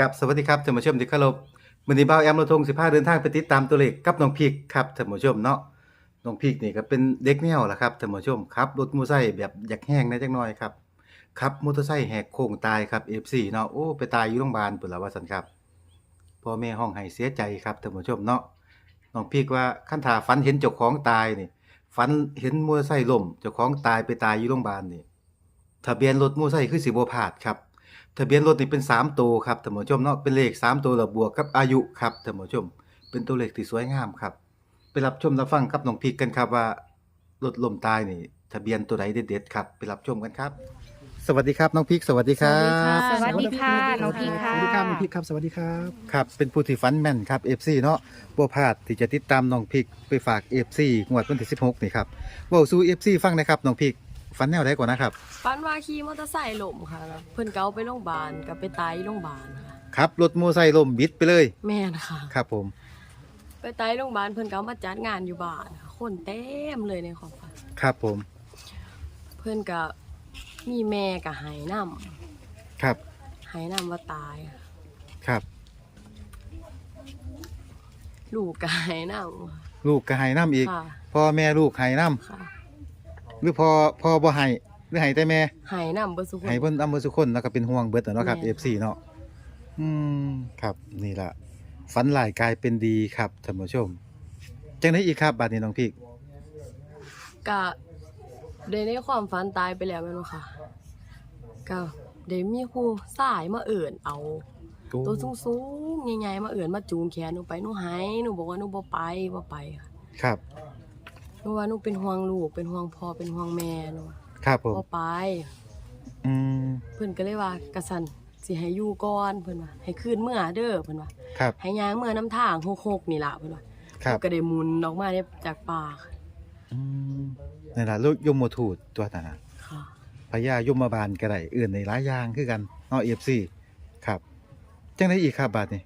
กับสวัสดีครับท่านผู้ชมที่เคารพมื้อนี้บ่าวแอมเราทง15เดินทางไปติดตามตัวเลขกับน้องพีกครับท่านผู้ชมเนาะน้องพีกนี่ก็เป็นเด็กแนวล่ะครับท่านผู้ชมขับรถมอเตอร์ไซค์แบบอยากแห้งน่จักหน่อยครับขับมอเตอร์ไซค์แหกโค้งตายครับ FC เนาะโอ้ไปตายอยู่โรงพยาบาลพุ่นล่ะว่าซั่นครับพ่อแม่ห้องให้เสียใจครับท่านผู้ชมเนาะน้องพีกว่าคันถ้าฝันเห็นเจ้าของตายนี่ฝันเห็นมอเตอร์ไซค์ล้มเจ้าของตายไปตายอยู่โรงพยาบาลนี่ทะเบียนรถมอเตอร์ไซค์คือสิบ่พลาดครับ ทะเบียนรถนี่เป็น3ตัวครับท่านผู้ชมเนาะเป็นเลข3ตัวแล้วบวกกับอายุครับท่านผู้ชม เป็นตัวเลขที่สวยงามครับ ไปรับชมรับฟังกับน้องพิกกันครับว่ารถลมตายนี่ ทะเบียนตัวไหนเด็ดๆครับ ไปรับชมกันครับ สวัสดีครับน้องพิกสวัสดีครับ สวัสดีค่ะน้องพีค่ะ สวัสดีครับน้องพีครับ สวัสดีครับ ครับเป็นผู้ที่ฟันแม่นครับ FC เนาะบ่พลาดที่จะติดตามน้องพิกไปฝาก FC งวดวันที่16นี่ครับเว้าสู่ FC ฟังหนะครับน้องพิก ฟันแนวใดก่อนนะครับฝันว่าขี่มอเตอร์ไซค์ล้มค่ะแล้วเพิ่นเกาไปโรงพยาบาลก็ไปตายโรงพยาบาลค่ะ ครับรถมอเตอร์ไซค์ล้มบิดไปเลย แม่นค่ะ ครับผม ไปตายโรงพยาบาลเพิ่นเกามาจัดงานอยู่บ้านค่ะคนเต็มเลยในความฝันครับผม เพิ่นก็มีแม่ก็หายน้ครับำหายน้ำว่าตายค่ะครับ ลูกก็หายน้ำลูกก็ให้น้ำอีก ค่ะพ่อแม่ลูกให้น้ค่ะำ หรือพ่อพ่อบ่ให้หรือให้แต่แม่หายน้ำเบ่สุขให้เพิ่นอำเภอสุคนแล้วก็เป็นห่วงเบิดน่ะเนาะครับแม่ FC เนาะอืมครับนี่ล่ะฝันหลายกลายเป็นดีครับท่านผู้ชมจังได๋อีกครับบัดนี้น้องพีกก็ได้ในความฝันตายไปแล้วแม่นบ่ค่ะก็ได้มีครูสายมาเอิ่นเอา ตัวสูงสูงๆใหญ่ๆมาเอื่นมาจูงแขนหนูไปหนูหายหนูบอกว่าหนูบ่ไปบ่ไปค่ะครับห นูว่าหนูเป็นห่วงลูกเป็นห่วงพ่อเป็นห่วงแม่หนูว่าครับผม บ่ไป อืม เพิ่นก็เลยว่ากะสันสิให้อยู่ก่อนเพิ่นว่าให้คืนเมื่อเด้อเพิ่นว่าครับ ให้ย่างเมื่อน้ำทางหกๆนี่ล่ะเพิ่นว่าครับ ก็ได้หมุนออกมาได้จากป่าค่ะอืมนี่ล่ะลูกยมทูตตัวนั้นน่ะค่ะ พญายมบาลก็ได้อื่นในหลายอย่างคือกันเนาะ FC ครับ จังได๋อีกครับบัดนี้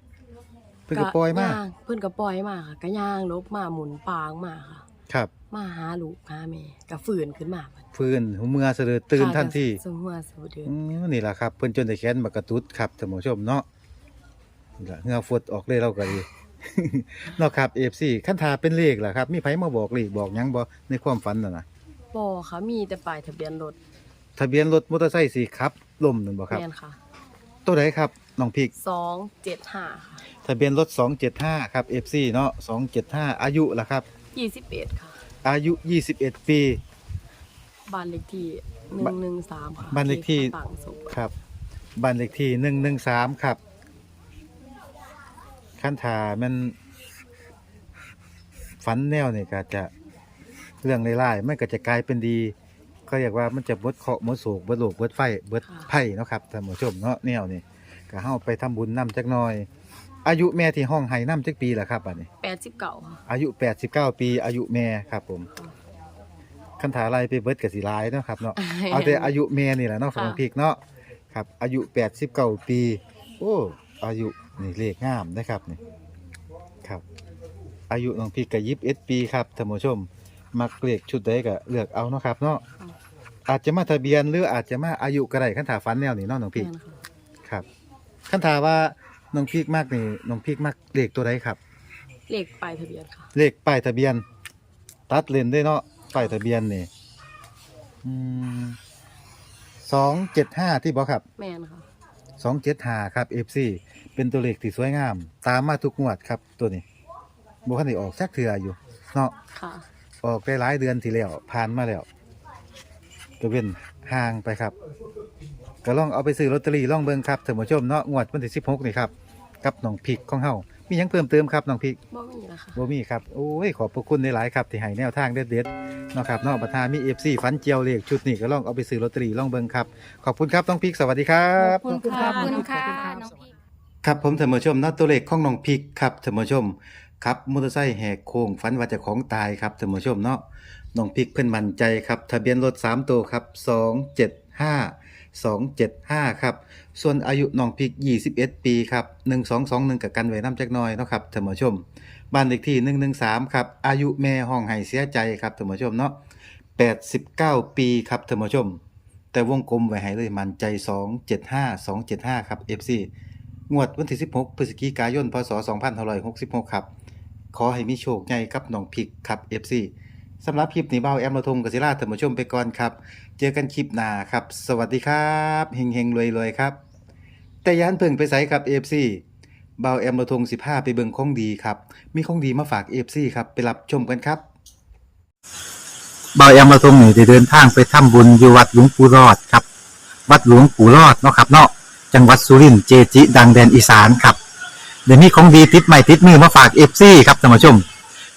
เพิ่นก็ปล่อยมาย่งเพิ่นก็ปล่อยมาค่ะก็ย่างลบมาหมุนปางมาค่ะ ครับ มาหาลูกหาแม่ก็ฟื้นขึ้นมาเพิ่นฟื้นหูเมื่อเสะเดือตื่นทันทีค่ะก็สมหัวสมเดือนอืมนี่แหละครับเพิ่นจนได้แขนมากระตุดครับท่านผู้ชมเนาะนี่ล่ะเหงาฟดออกเลยเราก็ดี เนาะครับ FC คันทาเป็นเลขล่ะครับ มีไผมาบอกเลขบอกหยังบ่ในความฝันน่ะนะบ่ค่ะมีแต่ป้ายทะเบียนรถทะเบียนรถมอเตอร์ไซค์สีครับล่มนั่นบ่ครับ แม่นค่ะตัวใดครับน้องพิกสองเจ็ดห้าค่ะทะเบียนรถ 275 ครับ FC เนาะ275 อายุล่ะครับ ยี่สิบเอ็ดค่ะ อายุ 21 ปี บ้านเลขที่หนึ่งหนึ่งสามค่ะบ้านเลขที่ฝั่งสุขครับบ้านเลขที่113ครับคันทามันฝันแนวนี่ก็จะเรื่องร้ายๆมันก็จะกลายเป็นดีเขาเรียกว่ามันจะเบิดเคราะห์เบิดโศกเบิดโลกเบิดไฟเบิดไผ่เนาะครับท่านผู้ชมเนาะแนวนี่ก็เฮาไปทำบุญนํจักหน่อย อายุแม่ที่ห้องไห้นํจักปีล่ะครับบัดนี้แป ดสิบเก้าค่ะอายุ 89 ปี อายุแม่ครับผมคันถาอะไรไปเบิดก็สิหลายเนาะครับเนาะ เอาแต่อายุแม่นี่แหละเนาะของพีกเนาะ ครับ อายุ 89 ปี โอ้ อายุนี่เลขงามนะครับนี่ ครับ อายุน้องพีกก็21ปีครับท่านผู้ชม มักเลขชุดใดก็เลือกเอาเนาะครับเนาะ อาจจะมาทะเบียนหรืออาจจะมาอายุก็ได้คันถาฟันแนวนี้เนาะน้องพีกแม่นค่ะครับ คันถาว่าน้องพีกมากนี่น้องพีกมักเลขตัวใดครับ เลขป้ายทะเบียนค่ะ เลขป้ายทะเบียน ตัดเลนได้เนาะป้ายทะเบียนนี่สองเจ็ดห้าที่บอกครับแม่นค่ะ สองเจ็ดห้าครับเอฟซีเป็นตัวเลขที่สวยงาม ตามมาทุกงวดครับตัวนี้บุคันได้ออกชักเถื่ออยู่ เนาะค่ะ ออกได้หลายเดือนที่แล้วผ่านมาแล้วก็เว้นห่างไปครับก็ลองเอาไปซื้อลอตเตอรี่ลองเบิ่งครับท่านผู้ชมเนาะงวดวันที่สิบหกนี่ครับกับน้องพริกของเฮา มีหยังเพิ่มเติมครับน้องพริก บ่มีแล้วค่ะ บ่มีครับ โอ้ย ขอบพระคุณหลายๆครับ ที่ให้แนวทางเด็ดๆเนาะครับเนาะประธานมี FC ฟันเจียวเลขชุดนี้ก็ลองเอาไปซื้อลอตเตอรี่ลองเบิ่งครับ ขอบคุณครับน้องพริก สวัสดีครับ ขอบคุณขอบค่ะคุณขอบค่ะคุณค่ะ น้น้อองงพีพีครับผมท่านผู้ชมเนาะตัวเลขของน้องพริกครับท่านผู้ชมครับมอเตอร์ไซค์แหกโค้งฝันว่าเจะของตายครับท่านผู้ชมเนาะน้องพริกเพิ่นมั่นใจครับ ทะเบียนรถ3ตัวครับ 275 275 ครับ ส่วนอายุน้องพิก 21 ปีครับ 1221 กับกันไว้น้ำจักหน่อยเนาะครับท่านผู้ชม บ้านเลขที่ 113 ครับ อายุแม่ห้องไห้เสียใจครับท่านผู้ชมเนาะ89 ปีครับท่านผู้ชม แต่วงกลมไว้ให้เลยมันใจ 275 275 ครับ FC งวดวันที่ 16 พฤศจิกายน พศ 2566 ครับ ขอให้มีโชคใหญ่กับน้องพิกครับ FC สำหรับคลิปนี้เบาแอมระทงกศิราท่านผู้ชมไปก่อนครับ เจอกันคลิปหน้าครับ สวัสดีครับเฮงเฮงรวยรวยครับ แต่ยานเพิ่งไปใส่ครับ FC เบาแอมระทง15ไปเบิ่งของดีครับ มีของดีมาฝาก FC ครับ ไปรับชมกันครับเบาแอมมาทงนี่ได้เดินทางไปทำบุญอยู่วัดหลวงปู่รอดครับ วัดหลวงปู่รอดเนาะครับเนาะจังหวัดสุรินทร์เจจิ ดังแดนอีสานครับเดี๋ยวนี้ของดีติดใหม่ติดมือมาฝากเอฟซีครับท่านผู้ชม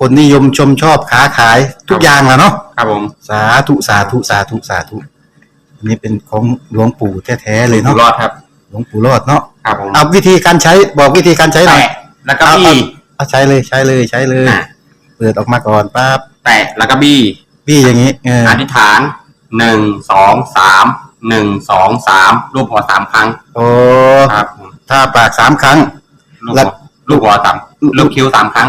คนนิยมชมชอบค้าขายทุกอย่างแหละเนาะครับผมสาธุสาธุสาธุสาธุอันนี้เป็นของหลวงปู่แท้ๆเลยอยู่เนาะรอดครับ หลวงปู่รอดเนาะครับผมเอาวิธีการใช้บอกวิธีการใช้หน่อยแตะแล้วก็บี้ เอาใช้เลยใช้เลยใช้เลย อะ เปิดออกมาก่อนปั๊บแตะแล้วก็บี้พี่อย่างนี้เอออธิษฐานหนึ่งสองสามหนึ่งสองสามรูปหัวสามครั้งโอ้ครับผมถ้าปากสามครั้ง ลูกแล้หัววลูกหัวสามลูกคิ้วสามครั้ง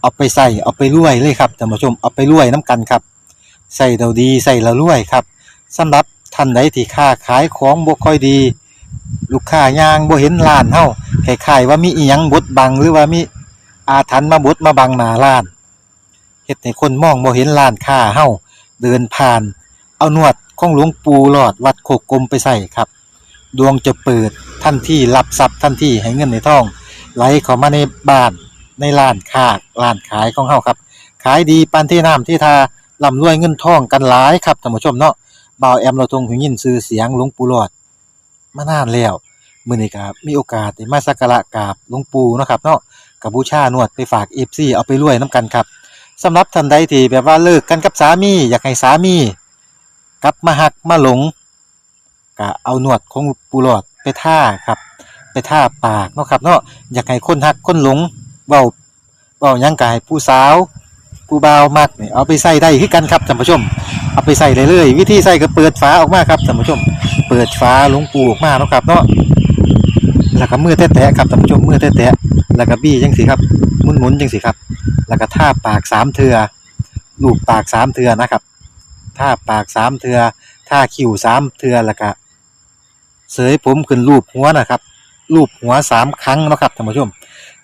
เอาไปใส่เอาไปรวยเลยครับท่านผู้ชมเอาไปรวยน้ำกันครับใส่เราดีใส่เรารวยครับสำหรับท่านใดที่ค้าขายของบ่ค่อยดี ลูกค้ายางบ่เห็นร้านเฮาคล้ายๆว่ามีอีหยังบดบังหรือว่ามีอาถรรพ์มาบดมาบังหน้าร้านเฮ็ดให้คนมองบ่เห็นร้านค้าเฮาเดินผ่าน เอานวดของหลวงปู่หลอดวัดโคกกลมไปใส่ครับ ดวงจะเปิดทันที่รับทรัพย์ทันที่ให้เงินในท้อง ไหลเข้ามาในบ้าน ในร้านค้าร้านขายของเฮาครับ ขายดีปานที่น้ำที่ทาร่ำรวยเงินทองกันหลายครับท่านผู้ชมเนาะบ่าวแอมเราทงหูยินชื่อเสียงหลวงปู่หลอด มานานแล้วมื้อนี้ก็มีโอกาสได้มาสักการะกราบหลวงปู่เนาะครับเนาะกับบูชานวดไปฝาก FC เอาไปรวยนํกันครับสำหรับท่านใดที่แบบว่าเลิกกันกับสามี อยากให้สามีกลับมาหักมาหลงก็เอาหนวดของปูหลอดไปท่าครับ ไปท่าปากเนาะครับเนาะอยากให้คนหักคนหลง เบาเบายังกายผู้สาวผู้บ่าวมักนี่เอาไปใส่ได้คือกันครับท่านผู้ชม เอาไปใส่เลยเลยวิธีใส่ก็เปิดฝาออกมาครับท่านผู้ชม เปิดฝาหลวงปูออกมาเนาะครับเนาะแล้วก็มือแตะๆครับท่านผู้ชมมือแตะๆแล้วก็บี้จังสิครับหมุนๆจังสิครับ แล้วก็ท่าปากสามเทือลูบปากสามเทือนะครับท่าปากสามเทือท่าคิ้วสามเทือแล้วก็เสยผมขึ้นรูปหัวนะครับรูปหัวสามครั้งนะครับท่านผู้ชม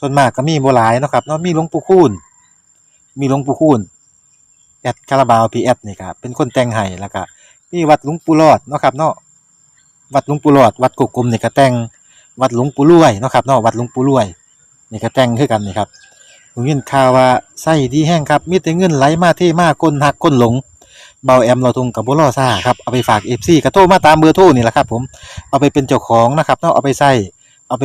ส่วนมากก็มีบหลายเนาะครับเนาะมีหลวงปู่คูณมีหลวงปู่คูณแอดคาราบาวพีแอดนี่ครับเป็นคนแต่งให้แล้วก็มีวัดหลวงปู่รอดเนาะครับเนาะวัดหลวงปู่รอด วัดกุกกลมนี่ก็แต่งวัดหลวงปู่รวยเนาะครับเนาะวัดหลวงปู่รวยนี่ก็แต่งคือกันนี่ครับผมยินข่าวว่าไส้ดีแห้งครับมีแต่เงินไหลมาเทมาคนหักคนหลงเบาแอมเราทุงกับบุรอซ่าครับเอาไปฝาก FC กระโทรมาตามเบอร์โทรนี่แหละครับผมเอาไปเป็นเจ้าของนะครับเนาะเอาไปใส่เอาไป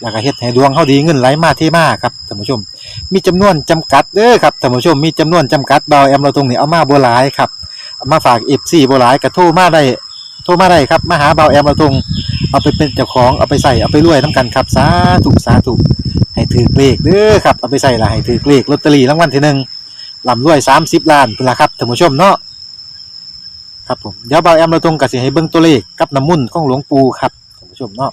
แล้วก็เฮ็ดให้ดวงเฮาดีเงินไหลมาเทมาครับท่านผู้ชม มีจำนวนจำกัดเด้อครับท่านผู้ชมมีจำนวนจำกัดเบาแอมเราตรงนี้เอามาบ่หลายครับเอามาฝาก FC บ่หลายก็โทรมาได้โทรมาได้ครับมาหาเบาแอมเราตรงเอาไปเป็นเจ้าของเอาไปใส่เอาไปรวยนํกันครับสาธุสาธุให้ถือเลขเด้อครับเอาไปใส่ละให้ถือเลขลอตเตอรี่รางวัลที่หนึ่งลำรวย30ล้านพุ่นล่ะครับท่านผู้ชมเนาะครับผมเดี๋ยวเบาแอมเราตรงก็สิให้เบิ่งตัวเลขกับน้ำมุ่นของหลวงปู่ครับท่านผู้ชมเนาะ